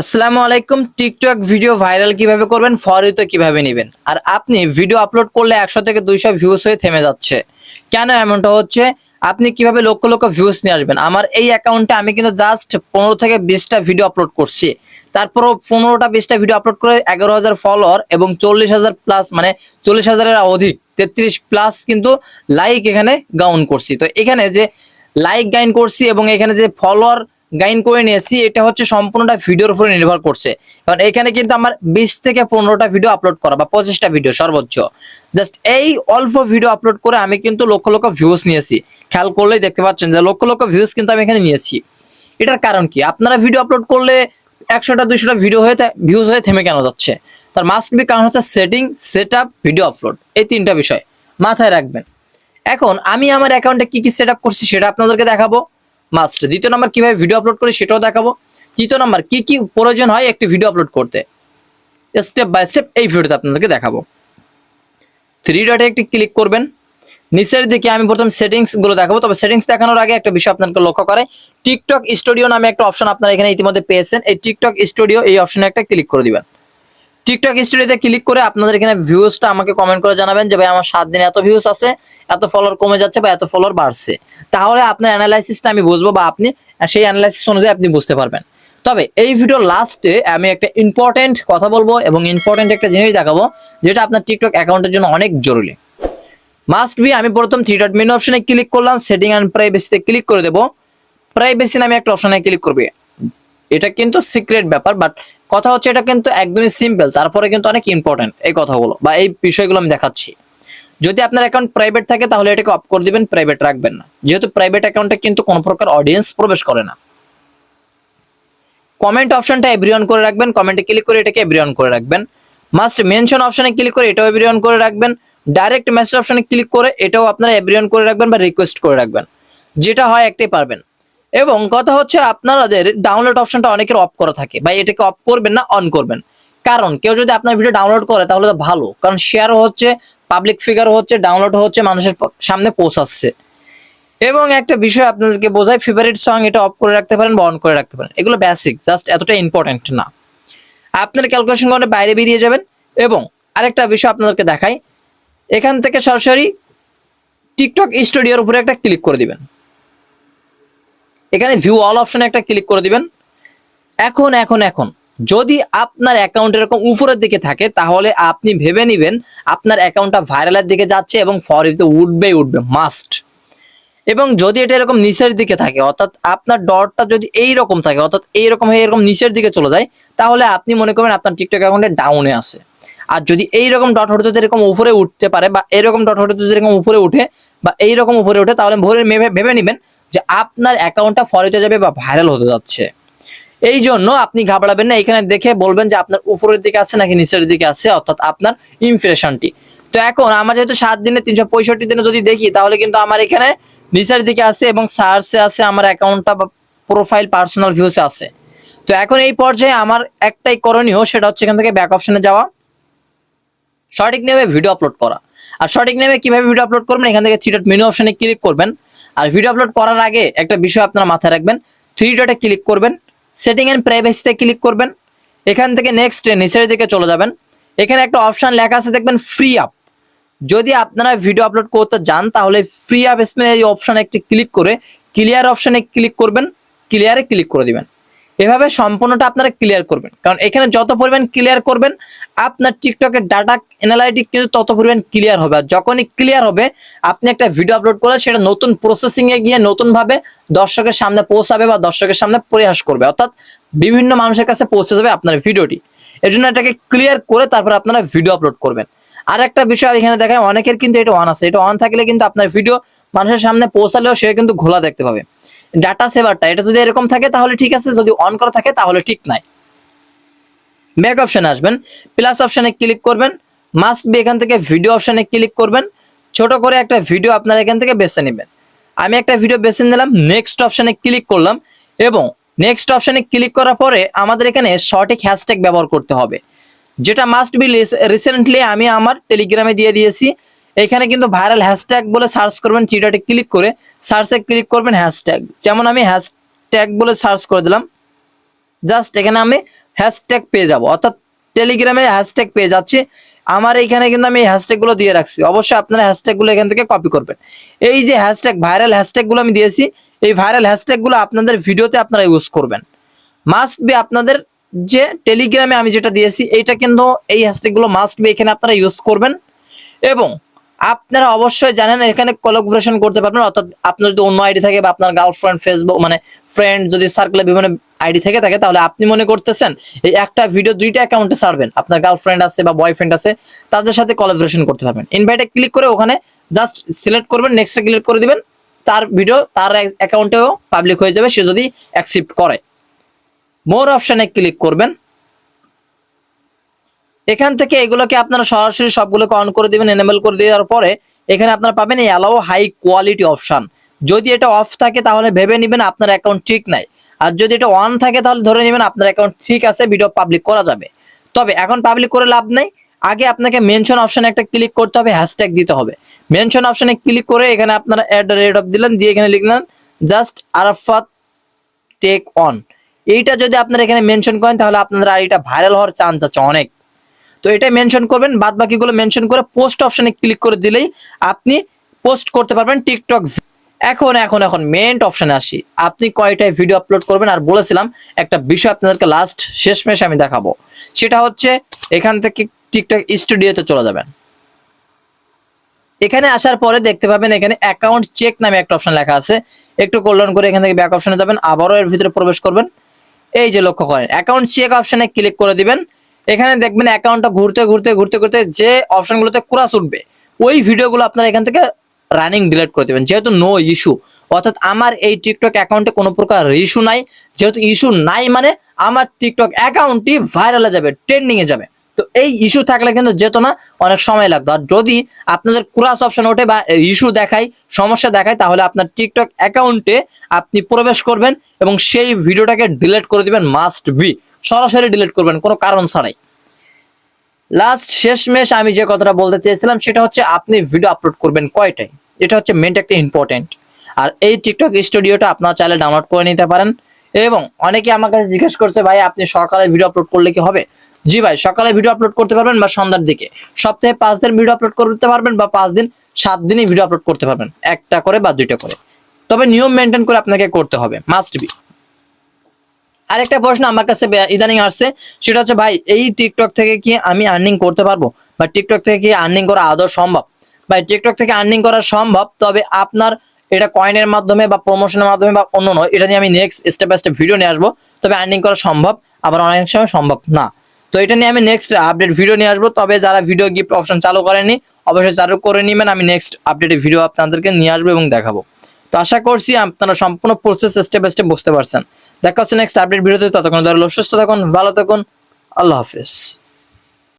আসসালামু আলাইকুম, TikTok video viral কীভাবে করবেন ফরিত কীভাবে নেবেন? আর আপনি ভিডিও আপলোড করলে একশো থেকে দুইশো ভিউজ হয়ে থেমে যাচ্ছে। কেন এমনটা হচ্ছে? আপনি কীভাবে লক্ষ লক্ষ ভিউজ নিয়ে আসবেন? আমার এই অ্যাকাউন্টে আমি কিন্তু জাস্ট পনেরো থেকে বিশটা ভিডিও আপলোড করছি। তারপরও পনেরোটা বিশটা ভিডিও আপলোড করে এগারো হাজার ফলোয়ার এবং চল্লিশ হাজার প্লাস মানে চল্লিশ হাজারের অধিক, তেত্রিশ প্লাস কিন্তু লাইক এখানে গাউন করছি। তো এখানে যে লাইক গাইন করছি এবং এখানে যে ফলোয়ার গাইন করে নিয়েছি, এটা হচ্ছে সম্পূর্ণটা ভিডিওর উপরে নির্ভর করছে। কারণ এখানে কিন্তু আমার বিশ থেকে পনেরোটা ভিডিও আপলোড করা বা পঁচিশটা ভিডিও সর্বোচ্চ। জাস্ট এই অল্প ভিডিও আপলোড করে আমি কিন্তু লক্ষ লক্ষ ভিউজ নিয়েছি। খেয়াল করলেই দেখতে পাচ্ছেন যে লক্ষ লক্ষ ভিউজ কিন্তু আমি এখানে নিয়েছি। এটার কারণ কি? আপনারা ভিডিও আপলোড করলে একশোটা, দুইশোটা ভিডিও হয়ে ভিউজ হয়ে থেমে কেন যাচ্ছে? তার মাস্ট বি কারণ হচ্ছে সেটিং সেট ভিডিও আপলোড এই তিনটা বিষয় মাথায় রাখবেন। এখন আমি আমার অ্যাকাউন্টে কি কি সেট করছি সেটা আপনাদেরকে দেখাবো। মাস্ট দ্বিতীয় নাম্বার কীভাবে ভিডিও আপলোড করি সেটাও দেখাবো। তৃতীয় নাম্বার কি কি প্রয়োজন হয় একটি ভিডিও আপলোড করতে? স্টেপ বাই স্টেপ এই ভিডিওতে আপনাদেরকে দেখাবো। থ্রি ডটে একটি ক্লিক করবেন। নিচের দিকে আমি প্রথম সেটিংসগুলো দেখাবো। তবে সেটিংস দেখানোর আগে একটা বিষয় আপনাকে লক্ষ্য করে। টিকটক স্টুডিও নামে একটা অপশন আপনারা এখানে ইতিমধ্যে পেয়েছেন। এই টিকটক স্টুডিও এই অপশনে একটা ক্লিক করে দিবেন। টিকটক স্টুডিওতে ক্লিক করে আপনাদের এখানে ভিউজটা আমাকে কমেন্ট করে জানাবেন যে, ভাই, আমার সাত দিনে এত ভিউজ আছে, এত ফলোয়ার কমে যাচ্ছে বা এত ফলোয়ার বাড়ছে। তাহলে আপনার অ্যানালাইসিসটা আমি বুঝব বা আপনি সেই অ্যানালাইসিস অনুযায়ী আপনি বুঝতে পারবেন। তবে এই ভিডিও লাস্টে আমি একটা ইম্পর্টেন্ট কথা বলব এবং ইম্পর্টেন্ট একটা জিনিস দেখাবো, যেটা আপনার টিকটক অ্যাকাউন্টের জন্য অনেক জরুরি। মাস্ট বি আমি প্রথম থ্রি ডট মেনু অপশনে ক্লিক করলাম সেটিং অ্যান্ড প্রাইভেসিতে ক্লিক করে দেবো। প্রাইভেসি নামে একটা অপশনে ক্লিক করবে। এটা কিন্তু সিক্রেট ব্যাপার বাট কথা হচ্ছে এটা কিন্তু একদমই সিম্পল তারপরে কিন্তু অনেক ইম্পর্টেন্ট এই কথাগুলো বা এই বিষয়গুলো আমি দেখাচ্ছি। যদি আপনার অ্যাকাউন্ট প্রাইভেট থাকে তাহলে এটাকে অফ করে দিবেন প্রাইভেট রাখবেন না। যেহেতু প্রাইভেট অ্যাকাউন্টে কিন্তু কোনো প্রকার অডিয়েন্স প্রবেশ করে না। কমেন্ট অপশনটা এভরিওয়ান করে রাখবেন কমেন্টে ক্লিক করে এটাকে এভরিওয়ান করে রাখবেন। মাস্ট মেনশন অপশনে ক্লিক করে এটাও এভরিওয়ান করে রাখবেন। ডাইরেক্ট মেসেজ অপশনে ক্লিক করে এটাও আপনারা এভরিওয়ান করে রাখবেন বা রিকোয়েস্ট করে রাখবেন। যেটা হয় একটাই পারবেন। এবং কথা হচ্ছে আপনাদের ডাউনলোড অপশনটা অনেকের অফ করা থাকে। বা এটাকে অফ করবেন না অন করবেন। কারণ কেউ যদি আপনার ভিডিও ডাউনলোড করে, তাহলে তো ভালো। কারণ শেয়ারও হচ্ছে পাবলিক ফিগারও হচ্ছে ডাউনলোড হচ্ছে, মানুষের সামনে পৌঁছাচ্ছে। এবং একটা বিষয় আপনাদেরকে বোঝায় ফেভারিট সং এটা অফ করে রাখতে পারেন বা অন করে রাখতে পারেন। এগুলো বেসিক জাস্ট এতটা ইম্পর্টেন্ট না। আপনার ক্যালকুলেশন করে বাইরে বেরিয়ে যাবেন এবং আরেকটা বিষয় আপনাদেরকে দেখাই। এখান থেকে সরাসরি টিকটক স্টুডিওর উপরে একটা ক্লিক করে দিবেন। এখানে ভিউ অল অপশনে একটা ক্লিক করে দিবেন। এখন এখন এখন। যদি আপনার অ্যাকাউন্ট এরকম উপরের দিকে থাকে, তাহলে আপনি ভেবে নেবেন আপনার অ্যাকাউন্টটা ভাইরালের দিকে যাচ্ছে এবং ফর ফরিতে উঠবেই উঠবে মাস্ট এবং যদি এটা এরকম নিচের দিকে থাকে, অর্থাৎ আপনার ডটটা যদি এই রকম থাকে, অর্থাৎ এইরকম হয়ে এরকম নিচের দিকে চলে যায়, তাহলে আপনি মনে করবেন আপনার টিকটক অ্যাকাউন্টে ডাউনে আছে। আর যদি এইরকম ডট হতে এরকম উপরে উঠতে পারে বা এরকম ডট হতে এরকম উপরে উঠে বা এইরকম উপরে উঠে, তাহলে ভোরে ভেবে নেবেন যে আপনার অ্যাকাউন্টটা ফরিতে যাবে বা ভাইরাল হতে যাচ্ছে। এই জন্য আপনি ঘাবড়াবেন না, এখানে দেখে বলবেন যে আপনার উপরের দিকে আছে নাকি নিচের দিকে আছে, অর্থাৎ আপনার ইমপ্রেশনটি তো এখন আমার যেহেতু সাত দিনে তিনশো পঁয়ষট্টি দিনে যদি দেখি, তাহলে কিন্তু আমার এখানে নিচের দিকে আছে এবং সার্চে আছে, আমার অ্যাকাউন্টটা বা প্রোফাইল পার্সোনাল ভিউসে আছে। তো এখন এই পর্যায়ে আমার একটাই করণীয়, সেটা হচ্ছে এখান থেকে ব্যাক অপশনে যাওয়া। সঠিক নেমে ভিডিও আপলোড করা। আর সঠিক নেমে কীভাবে ভিডিও আপলোড করবেন? এখান থেকে থ্রি ডট মেনু অপশনে ক্লিক করবেন। আর ভিডিও আপলোড করার আগে একটা বিষয় আপনারা মাথায় রাখবেন থ্রি ডটে ক্লিক করবেন সেটিং অ্যান্ড প্রাইভেসিতে ক্লিক করবেন, এখান থেকে নেক্সট নিচের দিকে চলে যাবেন, এখানে একটা অপশান লেখা আছে, দেখবেন ফ্রি আপ যদি আপনারা ভিডিও আপলোড করতে যান, তাহলে ফ্রি আপ স্পেন এই অপশানে একটি ক্লিক করে ক্লিয়ার অপশানে ক্লিক করবেন ক্লিয়ারে ক্লিক করে দিবেন। এভাবে সম্পূর্ণটা আপনারা ক্লিয়ার করবেন। কারণ এখানে যত পরিমাণ ক্লিয়ার করবেন, আপনার টিকটকের ডাটা অ্যানালাইটিক কিন্তু তত পরিমাণ ক্লিয়ার হবে। আর যখনই ক্লিয়ার হবে, আপনি একটা ভিডিও আপলোড করলে সেটা নতুন প্রসেসিং এ গিয়ে নতুন ভাবে দর্শকের সামনে পৌঁছাবে বা দর্শকের সামনে পরিহাস করবে। অর্থাৎ বিভিন্ন মানুষের কাছে পৌঁছে যাবে আপনার ভিডিওটি এর জন্য এটাকে ক্লিয়ার করে তারপর আপনারা ভিডিও আপলোড করবেন। আর একটা বিষয় এখানে দেখায়, অনেকের কিন্তু এটা অন আছে। এটা অন থাকলে কিন্তু আপনার ভিডিও মানুষের সামনে পৌঁছালেও সে কিন্তু ঘোলা দেখতে পাবে। ডাটা সেভারটা, এটা যদি এরকম থাকে তাহলে ঠিক আছে, যদি অন করা থাকে তাহলে ঠিক নাই। ব্যাক অপশনে আসবেন প্লাস অপশনে ক্লিক করবেন মাস্ট বি এখান থেকে ভিডিও অপশনে ক্লিক করবেন, ছোট করে একটা ভিডিও আপনারা এখান থেকে বেছে নেবেন। আমি একটা ভিডিও বেছে নিলাম নেক্সট অপশনে ক্লিক করলাম, এবং নেক্সট অপশনে ক্লিক করার পরে আমাদের এখানে সঠিক হ্যাশট্যাগ ব্যবহার করতে হবে। যেটা মাস্ট বি রিসেন্টলি আমি আমার টেলিগ্রামে দিয়ে দিয়েছি এখানে কিন্তু ভাইরাল হ্যাশট্যাগ বলে সার্চ করবেন চিটাতে ক্লিক করে সার্চে ক্লিক করবেন হ্যাশট্যাগ যেমন আমি হ্যাশট্যাগ বলে সার্চ করে দিলাম। জাস্ট এখানে আমি হ্যাশট্যাগ পেয়ে যাব। অর্থাৎ টেলিগ্রামে হ্যাশট্যাগ পেয়ে যাচ্ছি। আমার এইখানে কিন্তু আমি এই হ্যাশট্যাগগুলো দিয়ে রাখছি। অবশ্যই আপনারা হ্যাশট্যাগগুলো এখান থেকে কপি করবেন। এই যে হ্যাশট্যাগ ভাইরাল হ্যাশট্যাগগুলো আমি দিয়েছি, এই ভাইরাল হ্যাশট্যাগগুলো আপনাদের ভিডিওতে আপনারা ইউজ করবেন। মাস্ট বি আপনাদের যে টেলিগ্রামে আমি যেটা দিয়েছি, এইটা কিন্তু এই হ্যাশট্যাগগুলো মাস্ট বি এখানে আপনারা ইউজ করবেন। এবং আপনারা অবশ্যই জানেন, এখানে কোলাবোরেশন করতে পারবেন, অর্থাৎ আপনার যদি অন্য আইডি থাকে বা আপনার গার্লফ্রেন্ড ফেসবুক মানে ফ্রেন্ড যদি সার্কেলে বিভিন্ন আইডি থেকে থাকে, তাহলে আপনি মনে করতেছেন, এই একটা ভিডিও দুইটা অ্যাকাউন্টে ছাড়বেন। আপনার গার্লফ্রেন্ড আছে বা বয়ফ্রেন্ড আছে, তাদের সাথে কোলাবোরেশন করতে পারবেন। ইনভাইটে ক্লিক করে ওখানে জাস্ট সিলেক্ট করবেন নেক্সটে ক্লিক করে দিবেন, তার ভিডিও তার অ্যাকাউন্টেও পাবলিক হয়ে যাবে, সে যদি অ্যাকসেপ্ট করে। মোর অপশনে ক্লিক করবেন। এখান থেকে এগুলোকে আপনারা সরাসরি সবগুলোকে অন করে দিবেন এনেবল করে দেওয়ার পরে এখানে আপনারা পাবেন এই অ্যালাও হাই কোয়ালিটি অপশন যদি এটা অফ থাকে তাহলে ভেবে নেবেন আপনার অ্যাকাউন্ট ঠিক নাই। আর যদি এটা অন থাকে তাহলে ধরে নেবেন আপনার অ্যাকাউন্ট ঠিক আছে ভিডিও পাবলিক করা যাবে। তবে এখন পাবলিক করে লাভ নেই। আগে আপনাকে মেনশন অপশনে একটা ক্লিক করতে হবে হ্যাশট্যাগ দিতে হবে। মেনশন অপশনে ক্লিক করে এখানে আপনারা অ্যাট রেট অফ দিলেন, দিয়ে এখানে লিখলেন জাস্ট আরাফাত টেক অন এইটা যদি আপনারা এখানে মেনশন করেন তাহলে আপনাদের আইডিটা ভাইরাল হওয়ার চান্স আছে অনেক। তো এটা মেনশন করবেন বাদ বাকিগুলো মেনশন করে পোস্ট অপশনে ক্লিক করে দিলেই আপনি পোস্ট করতে পারবেন টিকটক এখন এখন এখন মেন অপশনে আসি। আপনি কয়টায় ভিডিও আপলোড করবেন? আর বলেছিলাম, একটা বিষয় আপনাদেরকে লাস্ট শেষমেশ আমি দেখাবো। সেটা হচ্ছে, এখান থেকে টিকটক স্টুডিওতে চলে যাবেন। এখানে আসার পরে দেখতে পাবেন এখানে অ্যাকাউন্ট চেক নামে একটা অপশন লেখা আছে। একটু কল্যাণ করে এখান থেকে ব্যাক অপশনে যাবেন, আবারও এর ভিতরে প্রবেশ করবেন। এই যে লক্ষ্য করেন অ্যাকাউন্ট চেক অপশনে ক্লিক করে দিবেন। এখানে দেখবেন অ্যাকাউন্টটা ঘুরতে ঘুরতে ঘুরতে ঘুরতে যে অপশনগুলোতে ক্রাস উঠবে, ওই ভিডিওগুলো আপনারা এখান থেকে রানিং ডিলিট করে দেবেন। যেহেতু নো ইস্যু অর্থাৎ আমার এই টিকটক অ্যাকাউন্টে কোনো প্রকার ইস্যু নাই। যেহেতু ইস্যু নাই মানে আমার টিকটক অ্যাকাউন্টটি ভাইরালে যাবে ট্রেন্ডিংয়ে যাবে। তো এই ইস্যু থাকলে কিন্তু যেত না, অনেক সময় লাগতো। আর যদি আপনাদের ক্রাস অপশন ওঠে বা ইস্যু দেখায়, সমস্যা দেখায়, তাহলে আপনার টিকটক অ্যাকাউন্টে আপনি প্রবেশ করবেন এবং সেই ভিডিওটাকে ডিলিট করে দিবেন মাস্ট বি সরাসরি ডিলিট করবেন, কোনো কারণ ছাড়াই। লাস্ট শেষমেশ আমি যে কথাটা বলতে চেয়েছিলাম, সেটা হচ্ছে আপনি ভিডিও আপলোড করবেন কয়টায়? এটা হচ্ছে মেন একটা ইম্পর্টেন্ট আর এই টিকটক স্টুডিওটা আপনারা চাইলে ডাউনলোড করে নিতে পারেন। এবং অনেকে আমার কাছে জিজ্ঞেস করছে, ভাই, আপনি সকালে ভিডিও আপলোড করলে কি হবে? জি ভাই, সকালে ভিডিও আপলোড করতে পারবেন বা সন্ধ্যার দিকে। সপ্তাহে পাঁচ দিন ভিডিও আপলোড করতে পারবেন বা পাঁচ দিন, সাত দিনই ভিডিও আপলোড করতে পারবেন। একটা করে বা দুইটা করে। তবে নিয়ম মেনটেন করে আপনাকে করতে হবে মাস্ট বি আরেকটা প্রশ্ন আমার কাছে ইদানিং আসছে। সেটা হচ্ছে, ভাই, এই টিকটক থেকে কি আমি আর্নিং করতে পারব? বা টিকটক থেকে কি আর্নিং করা আদৌ সম্ভব? ভাই টিকটক থেকে আর্নিং করা সম্ভব, তবে আপনার এটা কয়েনের মাধ্যমে বা প্রমোশনের মাধ্যমে বা অন্য নয়, এটা নিয়ে আমি next step by step video নিয়ে আসব। তবে আর্নিং করা সম্ভব, আবার অনেক সময় সম্ভব না। তো এটা নিয়ে আমি নেক্সট আপডেট ভিডিও নিয়ে আসব। তবে যারা ভিডিও গিফট অপশন চালু করেনি অবশ্যই চালু করে নেবেন। আমি নেক্সট আপডেটের ভিডিও আপনাদেরকে নিয়ে আসব এবং দেখাবো। তো আশা করছি আপনারা সম্পূর্ণ প্রসেস স্টেপ বাই স্টেপ বুঝতে পারছেন। দেখা হচ্ছে নেক্সট আপডেট ভিডিওতে ততক্ষণ ধরে সুস্থ থাকুন ভালো থাকুন আল্লাহ হাফিজ।